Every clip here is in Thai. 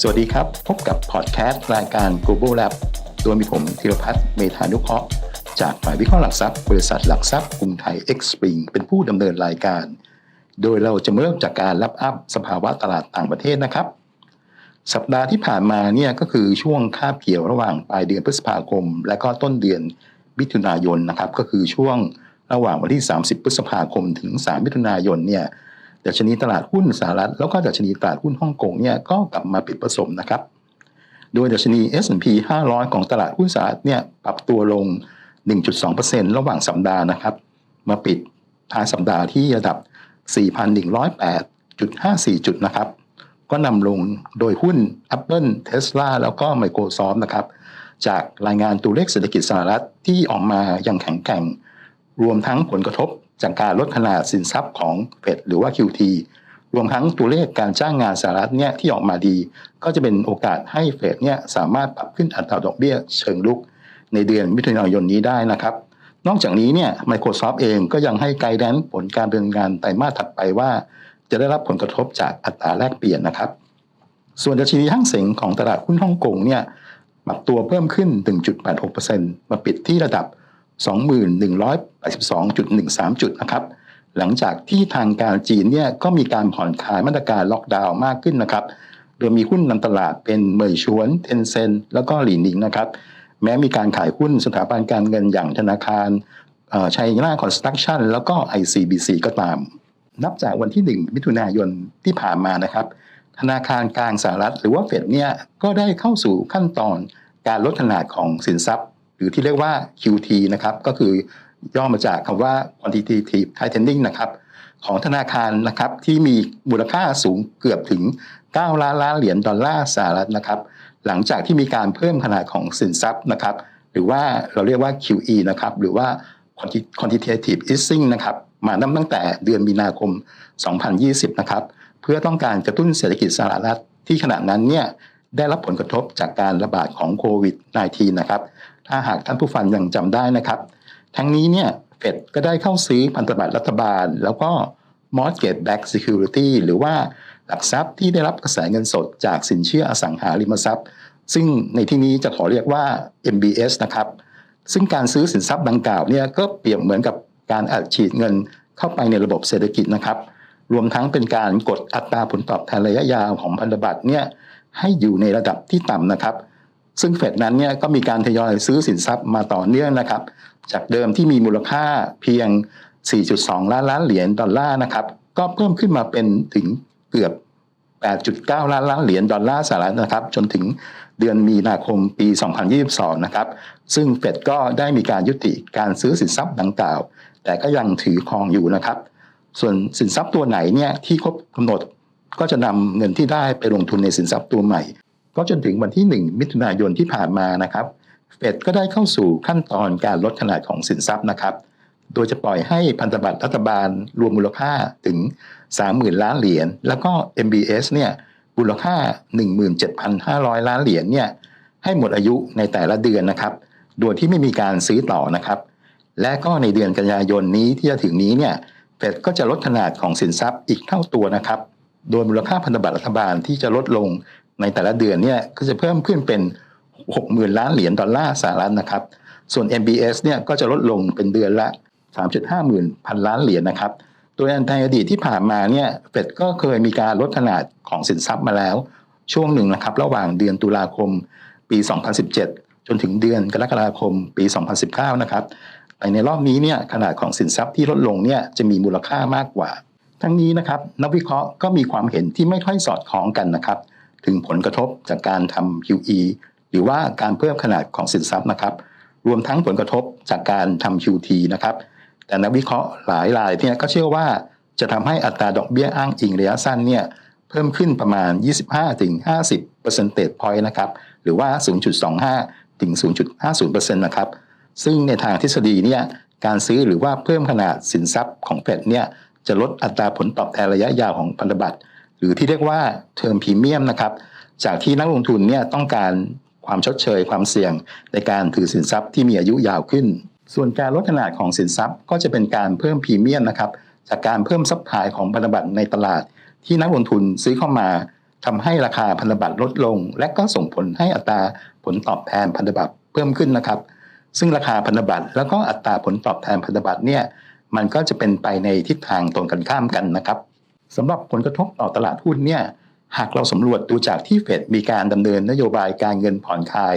สวัสดีครับ พบกับพอดแคสต์รายการ Global Lab โดยมีผมธีรพัฒน์เมธานุเคราะห์จากฝ่ายวิเคราะห์หลักทรัพย์ บริษัทหลักทรัพย์กรุงไทย X Spring เป็นผู้ดำเนินรายการ โดยเราจะเริ่มจากการรับอัพสภาวะตลาดต่างประเทศนะครับ สัปดาห์ที่ผ่านมาเนี่ยก็คือช่วงคาบเกี่ยวระหว่างปลายเดือนพฤษภาคม และก็ต้นเดือนมิถุนายนนะครับก็คือช่วงระหว่างวันที่ 30 พฤษภาคมถึง 3 มิถุนายนเนี่ย ดัชนีตลาดหุ้นสหรัฐแล้วก็ดัชนีตลาดหุ้นฮ่องกงเนี่ยก็กลับมาปิดผสมนะครับ โดยดัชนี S&P 500 ของตลาดหุ้นสหรัฐเนี่ยปรับตัวลง 1.2%ระหว่างสัปดาห์นะครับ มาปิดท้ายสัปดาห์ที่ระดับ 4,108.54 จุดนะครับ ก็นำลงโดยหุ้น Apple Tesla แล้วก็ Microsoft นะครับ จากรายงานตัวเลขเศรษฐกิจสหรัฐที่ออกมาอย่างแข็งแกร่ง รวมทั้งผลกระทบ จากการลดขนาดสินทรัพย์ของเฟดหรือว่า QT รวมทั้งตัวเลขการจ้างงานสหรัฐเนี่ยที่ออกมาดี ก็จะเป็นโอกาสให้เฟดเนี่ยสามารถปรับขึ้นอัตราดอกเบี้ยเชิงลุก ในเดือนมิถุนายนนี้ได้นะครับนอกจากนี้เนี่ย Microsoft เองก็ยังให้ไกด์แดนผลการดำเนินงานไตรมาสถัดไปว่า จะได้รับผลกระทบจากอัตราแลกเปลี่ยนนะครับ ส่วนดัชนีห้างเสงของตลาดหุ้นฮ่องกงเนี่ยปรับตัวเพิ่มขึ้น 1.86%มาปิดที่ระดับ 2182.13 จุดนะครับ หลังจากที่ทางการจีนเนี่ยก็มีการผ่อนคลายมาตรการล็อกดาวน์มากขึ้นนะครับ โดยมีหุ้นนำตลาดเป็นเมยชวนเทนเซนแล้วก็หลีนิงนะครับ แม้มีการขายหุ้นสถาบันการเงินอย่างธนาคารชัยนาคอนสตรักชั่นแล้วก็ ICBC ก็ตาม นับจากวันที่ 1 มิถุนายนที่ผ่านมานะครับ ธนาคารกลางสหรัฐหรือว่าเฟดเนี่ยก็ได้เข้าสู่ขั้นตอนการลดขนาดของสินทรัพย์ หรือที่เรียกว่า QT นะครับก็คือย่อมาจากคำว่า quantitative tightening นะครับของธนาคารนะครับที่มีมูลค่าสูงเกือบถึง 9 ล้านล้านเหรียญดอลลาร์สหรัฐนะครับหลังจากที่มีการเพิ่มขนาดของสินทรัพย์นะครับหรือว่าเราเรียกว่า QE นะครับหรือว่า quantitative easing นะครับมานับตั้งแต่เดือนมีนาคม 2020 นะครับเพื่อต้องการกระตุ้นเศรษฐกิจสหรัฐที่ขณะนั้นเนี่ยได้รับผลกระทบจากการระบาดของโควิด -19 นะครับ ถ้าหากท่านผู้ฟังยังจำได้นะครับ ทั้งนี้เนี่ยเฟดก็ได้เข้าซื้อพันธบัตรรัฐบาล แล้วก็ mortgage backed security หรือว่าหลักทรัพย์ที่ได้รับกระแสเงินสดจากสินเชื่ออสังหาริมทรัพย์ ซึ่งในที่นี้จะขอเรียกว่า MBS นะครับ ซึ่งการซื้อสินทรัพย์ดังกล่าวเนี่ยก็เปรียบเหมือนกับการอัดฉีดเงินเข้าไปในระบบเศรษฐกิจนะครับ รวมทั้งเป็นการกดอัตราผลตอบแทนระยะยาวของพันธบัตรเนี่ยให้อยู่ในระดับที่ต่ำนะครับ ซึ่งเฟดนั้นเนี่ยก็มีการทยอยซื้อสินทรัพย์มาต่อเนื่องนะครับ จากเดิมที่มีมูลค่าเพียง 4.2 ล้านล้านเหรียญดอลลาร์นะครับ ก็เพิ่มขึ้นมาเป็นถึงเกือบ 8.9 ล้านล้านเหรียญดอลลาร์สหรัฐนะครับ จนถึงเดือนมีนาคมปี 2022 นะครับ ซึ่งเฟดก็ได้มีการยุติการซื้อสินทรัพย์ดังกล่าว แต่ก็ยังถือครองอยู่นะครับ ส่วนสินทรัพย์ตัวไหนเนี่ยที่ครบกำหนดก็จะนำเงินที่ได้ไปลงทุนในสินทรัพย์ตัวใหม่ ก็จนถึงวันที่ 1 มิถุนายนที่ผ่านมานะครับเฟดก็ได้เข้าสู่ขั้นตอนการลดขนาดของสินทรัพย์นะครับ โดยจะปล่อยให้พันธบัตรรัฐบาลรวมมูลค่าถึง 30,000 ล้านเหรียญแล้วก็ MBS เนี่ยมูลค่า 17,500 ล้านเหรียญเนี่ยให้หมดอายุในแต่ละเดือนนะครับ โดยที่ไม่มีการซื้อต่อนะครับ และก็ในเดือนกันยายนนี้ที่จะถึงนี้เนี่ยเฟดก็จะลดขนาดของสินทรัพย์อีกเท่าตัวนะครับ โดยมูลค่าพันธบัตรรัฐบาลที่จะลดลง ในแต่ละเดือนเนี่ยก็จะเพิ่มขึ้นเป็น 60,000 ล้านเหรียญดอลลาร์สหรัฐนะครับ ส่วน MBS เนี่ยก็จะลดลงเป็นเดือนละ 3.5หมื่นพันล้านเหรียญนะครับ โดยในอดีตที่ผ่านมาเนี่ยเฟดก็เคยมีการลดขนาดของสินทรัพย์มาแล้ว ช่วงหนึ่งนะครับ ระหว่างเดือนตุลาคมปี 2017 จนถึงเดือนกรกฎาคมปี 2019 นะครับแต่ในรอบนี้เนี่ยขนาดของสินทรัพย์ที่ลดลงเนี่ยจะมีมูลค่ามากกว่า ทั้งนี้นะครับนักวิเคราะห์ก็มีความเห็นที่ไม่ค่อยสอดคล้องกันนะครับ ถึงผลกระทบจากการทำ QE หรือว่าการเพิ่มขนาดของสินทรัพย์นะครับ รวมทั้งผลกระทบจากการทำ QT นะครับ แต่นักวิเคราะห์หลายรายเนี่ยก็เชื่อว่าจะทำให้อัตราดอกเบี้ยอ้างอิงระยะสั้นเนี่ยเพิ่มขึ้นประมาณ 25-50% percentage point นะครับ หรือว่า 0.25 ถึง 0.50%นะครับ ซึ่งในทางทฤษฎีเนี่ยการซื้อหรือว่าเพิ่มขนาดสินทรัพย์ของเฟดเนี่ยจะลดอัตราผลตอบแทนระยะยาวของพันธบัตร รือที่เรียกว่าเทอมพรีเมียมนะครับจากที่นักลงทุนเนี่ยต้องการความชดเชยความเสี่ยงในการถือสินทรัพย์ที่มีอายุยาวขึ้น ส่วนการลดขนาดของสินทรัพย์ ก็จะเป็นการเพิ่มพรีเมียมนะครับจากการเพิ่มซัพพลายของพันธบัตรในตลาด ที่นักลงทุนซื้อเข้ามาทำให้ราคาพันธบัตรลดลง และก็ส่งผลให้อัตราผลตอบแทนพันธบัตรเพิ่มขึ้นนะครับ ซึ่งราคาพันธบัตรแล้วก็อัตราผลตอบแทนพันธบัตรเนี่ยมันก็จะเป็นไปในทิศทางตรงกันข้ามกันนะครับ สำหรับผลกระทบต่อตลาดหุ้นเนี่ยหากเราสำรวจดูจากที่เฟดมีการดำเนินนโยบายการเงินผ่อนคลาย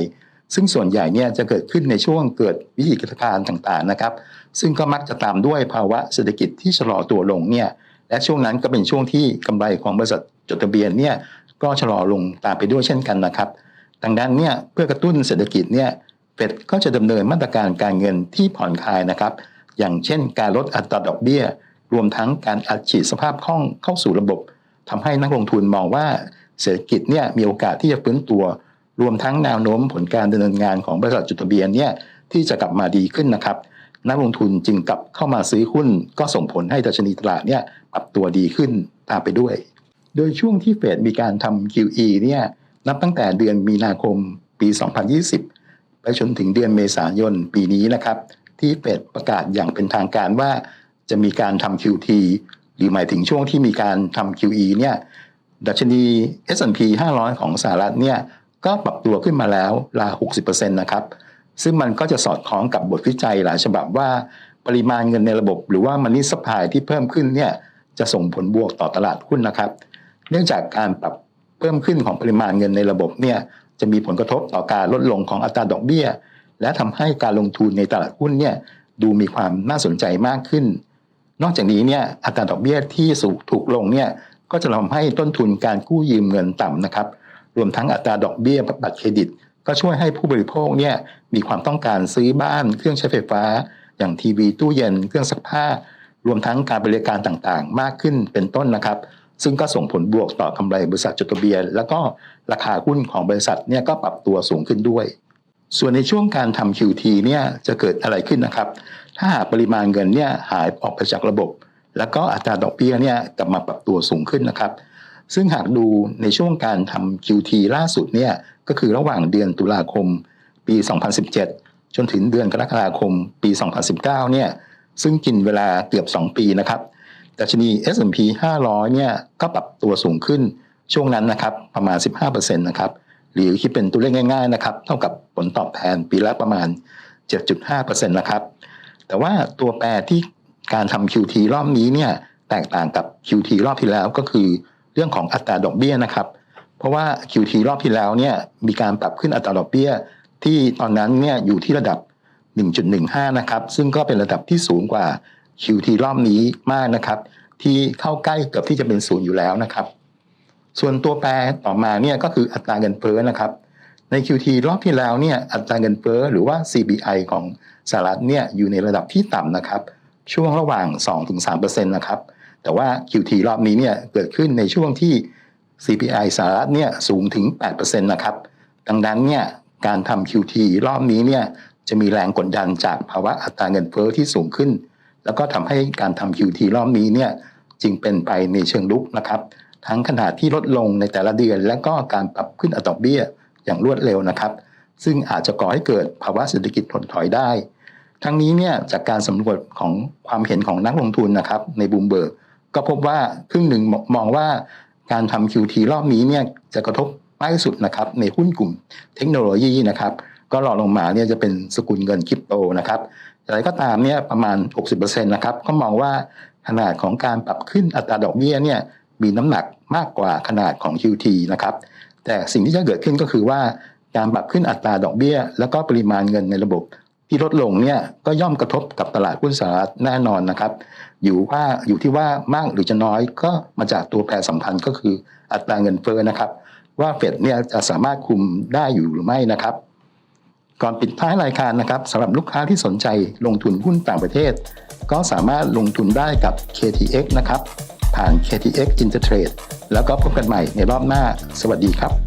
ซึ่งส่วนใหญ่เนี่ยจะเกิดขึ้นในช่วงเกิดวิกฤตการณ์ต่างๆนะครับ ซึ่งก็มักจะตามด้วยภาวะเศรษฐกิจที่ชะลอตัวลงเนี่ยและช่วงนั้นก็เป็นช่วงที่กำไรของบริษัทจดทะเบียนเนี่ยก็ชะลอลงตามไปด้วยเช่นกันนะครับ ดังนั้นเนี่ยเพื่อกระตุ้นเศรษฐกิจเนี่ยเฟดก็จะดำเนินมาตรการการเงินที่ผ่อนคลายนะครับ อย่างเช่นการลดอัตราดอกเบี้ย รวมทั้งการอัดฉีดสภาพคล่องเข้าสู่ระบบทำให้นักลงทุนมองว่าเศรษฐกิจเนี่ยมีโอกาสที่จะฟื้นตัว รวมทั้งแนวโน้มผลการดำเนินงานของบริษัทจดทะเบียนเนี่ยที่จะกลับมาดีขึ้นนะครับ นักลงทุนจึงกลับเข้ามาซื้อหุ้น ก็ส่งผลให้ดัชนีตลาดเนี่ยปรับตัวดีขึ้นตามไปด้วย โดยช่วงที่เฟดมีการทำ QE เนี่ยนับตั้งแต่เดือนมีนาคมปี 2020 ไปจนถึงเดือนเมษายนปีนี้นะครับ ที่เฟดประกาศอย่างเป็นทางการว่า จะมีการทำ QT หรือหมายถึงช่วงที่มีการทำ QE เนี่ยดัชนี S&P 500 ของสหรัฐเนี่ยก็ปรับตัวขึ้นมาแล้วราว60%นะครับ ซึ่งมันก็จะสอดคล้องกับบทวิจัยหลายฉบับว่า ปริมาณเงินในระบบ หรือว่ามันนี่สปายที่เพิ่มขึ้นเนี่ยจะส่งผลบวกต่อตลาดหุ้นนะครับ เนื่องจากการปรับเพิ่มขึ้นของปริมาณเงินในระบบเนี่ยจะมีผลกระทบต่อการลดลงของอัตราดอกเบี้ย และทำให้การลงทุนในตลาดหุ้นเนี่ยดูมีความน่าสนใจมากขึ้น นอกจากนี้เนี่ยอัตราดอกเบี้ยที่สูงถูกลงเนี่ยก็จะทำให้ต้นทุนการกู้ยืมเงินต่ำนะครับ รวมทั้งอัตราดอกเบี้ยบัตรเครดิต ก็ช่วยให้ผู้บริโภคเนี่ยมีความต้องการซื้อบ้านเครื่องใช้ไฟฟ้า อย่างทีวีตู้เย็นเครื่องซักผ้า รวมทั้งการบริการต่างๆ มากขึ้นเป็นต้นนะครับ ซึ่งก็ส่งผลบวกต่อกำไรบริษัทจดทะเบียน แล้วก็ราคาหุ้นของบริษัทเนี่ยก็ปรับตัวสูงขึ้นด้วย ส่วนในช่วงการทำ QT เนี่ยจะเกิดอะไรขึ้นนะครับ ถ้าหากปริมาณเงินเนี่ยหายออกไปจากระบบ แล้วก็อัตราดอกเบี้ยเนี่ยกลับมาปรับตัวสูงขึ้นนะครับ ซึ่งหากดูในช่วงการทำ QT ล่าสุดเนี่ยก็คือระหว่างเดือนตุลาคมปี 2017 จนถึงเดือนกรกฎาคมปี 2019 เนี่ยซึ่งกินเวลาเกือบ 2 ปีนะครับดัชนี S&P 500 เนี่ยก็ปรับตัวสูงขึ้นช่วงนั้นนะครับประมาณ 15%นะครับหรือคิดเป็นตัวเลขง่ายๆนะครับเท่ากับผลตอบแทนปีละประมาณ 7.5%นะครับ แต่ว่าตัวแปรที่การทำ QT รอบนี้เนี่ยแตกต่างกับ QT รอบที่แล้วก็คือเรื่องของอัตราดอกเบี้ยนะครับ เพราะว่า QT รอบที่แล้วเนี่ยมีการปรับขึ้นอัตราดอกเบี้ย ที่ตอนนั้นเนี่ยอยู่ที่ระดับ 1.15 นะครับ ซึ่งก็เป็นระดับที่สูงกว่า QT รอบนี้มากนะครับ ที่เข้าใกล้เกือบที่จะเป็นศูนย์อยู่แล้วนะครับ ส่วนตัวแปรต่อมาเนี่ยก็คืออัตราเงินเฟ้อนะครับ ใน QT รอบที่แล้วเนี่ยอัตราเงินเฟ้อหรือว่า CPI ของสหรัฐเนี่ยอยู่ในระดับที่ต่ำนะครับ ช่วงระหว่าง 2-3%นะครับแต่ว่า QT รอบนี้เนี่ยเกิดขึ้นในช่วงที่ CPI สหรัฐเนี่ยสูงถึง 8%นะครับ ดังนั้นเนี่ยการทำ QT รอบนี้เนี่ยจะมีแรงกดดันจากภาวะอัตราเงินเฟ้อที่สูงขึ้น แล้วก็ทำให้การทำ QT รอบนี้เนี่ยจึงเป็นไปในเชิงลุกนะครับ ทั้งขนาดที่ลดลงในแต่ละเดือน และก็การปรับขึ้นอัตราดอกเบี้ย อย่างรวดเร็วนะครับ ซึ่งอาจจะก่อให้เกิดภาวะเศรษฐกิจถดถอยได้ ทั้งนี้เนี่ยจากการสำรวจของความเห็นของนักลงทุนนะครับในบูมเบิร์กก็พบว่าครึ่งหนึ่งมองว่าการทำ QT รอบนี้เนี่ยจะกระทบมากที่สุดนะครับในหุ้นกลุ่มเทคโนโลยีนะครับก็รอลงมาเนี่ยจะเป็นสกุลเงินคริปโตนะครับอะไรก็ตามเนี่ยประมาณ 60%นะครับก็มองว่าขนาดของการปรับขึ้นอัตราดอกเบี้ยเนี่ยมีน้ำหนักมากกว่าขนาดของ QT นะครับ แต่สิ่งที่จะเกิดขึ้นก็คือว่าการปรับขึ้นอัตราดอกเบี้ย แล้วก็ปริมาณเงินในระบบที่ลดลงเนี่ยก็ย่อมกระทบกับตลาดหุ้นสหรัฐแน่นอนนะครับ อยู่ว่าอยู่ที่ว่ามากหรือจะน้อยก็มาจากตัวแปรสำคัญก็คืออัตราเงินเฟ้อนะครับ ว่าเฟดเนี่ยจะสามารถคุมได้อยู่หรือไม่นะครับ ก่อนปิดท้ายรายการนะครับสำหรับลูกค้าที่สนใจลงทุนหุ้นต่างประเทศ ก็สามารถลงทุนได้กับ KTX นะครับผ่าน KTX Intertrade แล้วก็พบกันใหม่ในรอบหน้า สวัสดีครับ